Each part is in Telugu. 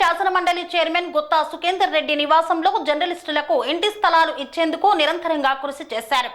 శాసనమండలి చైర్మన్ గుత్తా సుఖేందర్ రెడ్డి నివాసంలో జర్నలిస్టులకు ఇంటి స్థలాలు ఇచ్చేందుకు నిరంతరంగా కృషి చేశారు.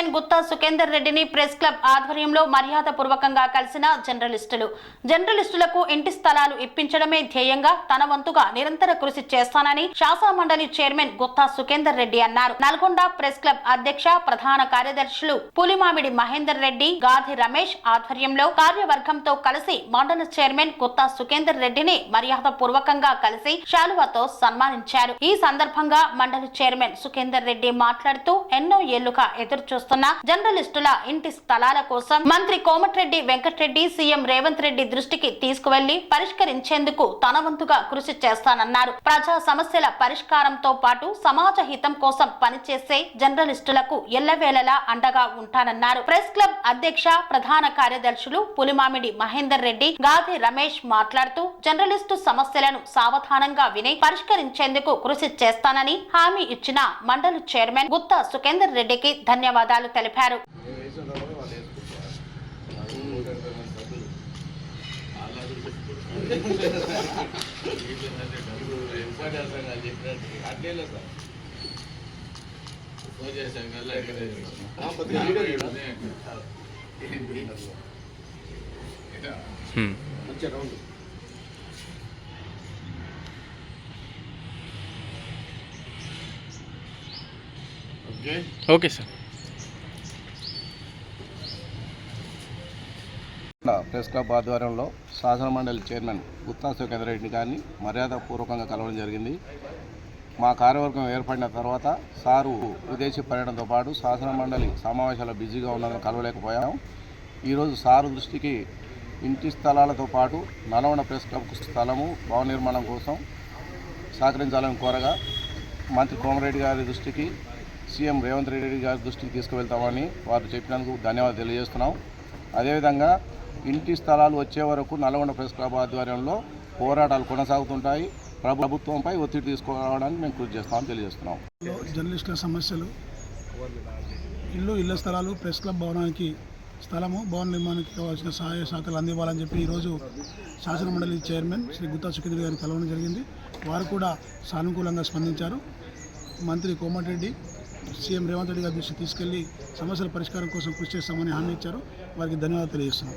చైర్మన్ గుత్తా సుఖేందర్ రెడ్డిని ప్రెస్ క్లబ్ ఆధ్వర్యంలో మర్యాద పూర్వకంగా కలిసిన జర్నలిస్టులు. జర్నలిస్టులకు ఇంటి స్థలాలు ఇప్పించడమే ధ్యేయంగా తన వంతుగా నిరంతర కృషి చేస్తానని శాసన మండలి చైర్మన్ గుత్తా సుఖేందర్ రెడ్డి అన్నారు. నల్గొండ ప్రెస్ క్లబ్ అధ్యక్ష ప్రధాన కార్యదర్శులు పులిమామిడి మహేందర్ రెడ్డి గాధి రమేష్ ఆధ్వర్యంలో కార్యవర్గంతో కలిసి మండల చైర్మన్ గుత్తా సుఖేందర్ రెడ్డిని మర్యాద పూర్వకంగా కలిసి శాలువాతో సన్మానించారు. ఈ సందర్భంగా మండలి చైర్మన్ సుఖేందర్ రెడ్డి మాట్లాడుతూ ఎన్నో ఏళ్ళుగా ఎదురు చూస్తున్న జర్నలిస్టుల ఇంటి స్థలాల కోసం మంత్రి కోమటిరెడ్డి వెంకటరెడ్డి సీఎం రేవంత్ రెడ్డి దృష్టికి తీసుకువెళ్ళి పరిష్కరించేందుకు తన వంతుగా కృషి చేస్తానన్నారు. ప్రజా సమస్యల పరిష్కారంతో పాటు సమాజ హితం కోసం పనిచేసే జర్నలిస్టులకు ఎల్లవేళలా అండగా ఉంటానన్నారు. ప్రెస్ క్లబ్ అధ్యక్ష ప్రధాన కార్యదర్శులు పులిమామిడి మహేందర్ రెడ్డి గాది రమేష్ మాట్లాడుతూ జర్నలిస్టు సమస్యలను సావధానంగా విని పరిష్కరించేందుకు కృషి చేస్తానని హామీ ఇచ్చిన మండలి చైర్మన్ గుత్తా సుఖేందర్ రెడ్డికి ధన్యవాదాలు. తెలిపారు okay okay sir Press club ఆధ్వర్యంలో శాసనమండలి చైర్మన్ గుత్తా సుఖేంద్ర రెడ్డి గారిని మర్యాదపూర్వకంగా కలవడం జరిగింది. మా కార్యవర్గం ఏర్పడిన తర్వాత సారు విదేశీ పర్యటనతో పాటు శాసనమండలి సమావేశాల్లో బిజీగా ఉన్నదని కలవలేకపోయాం. ఈరోజు సారు దృష్టికి ఇంటి స్థలాలతో పాటు నలవన ప్రెస్ క్లబ్కు స్థలము భవన నిర్మాణం కోసం సహకరించాలని కోరగా మంత్రి కోమరెడ్డి గారి దృష్టికి సీఎం రేవంత్ రెడ్డి గారి దృష్టికి తీసుకువెళ్తామని వారు చెప్పినందుకు ధన్యవాదాలు తెలియజేస్తున్నాం. అదేవిధంగా ఇంటి స్థలాలు వచ్చే వరకు నల్గొండ ప్రెస్ క్లబ్ ఆధ్వర్యంలో పోరాటాలు కొనసాగుతుంటాయి. ప్రభుత్వంపై ఒత్తిడి తీసుకురావడానికి మేము కృషి చేస్తామని తెలియజేస్తున్నాం. జర్నలిస్టుల సమస్యలు ఇల్లు ఇళ్ళ స్థలాలు ప్రెస్ క్లబ్ భవనానికి స్థలము భవన నిర్మాణానికి కావాల్సిన సహాయ శాఖలు అందివ్వాలని చెప్పి ఈరోజు శాసన మండలి చైర్మన్ శ్రీ గుత్తా సుఖేంద్ర గారిని కలవడం జరిగింది. వారు కూడా సానుకూలంగా స్పందించారు. మంత్రి కోమటిరెడ్డి సీఎం రేవంత్ రెడ్డి గారి దృష్టికి తీసుకెళ్ళి సమస్యల పరిష్కారం కోసం కృషి చేస్తామని హామీ ఇచ్చారు. వారికి ధన్యవాదాలు తెలియజేస్తున్నాం.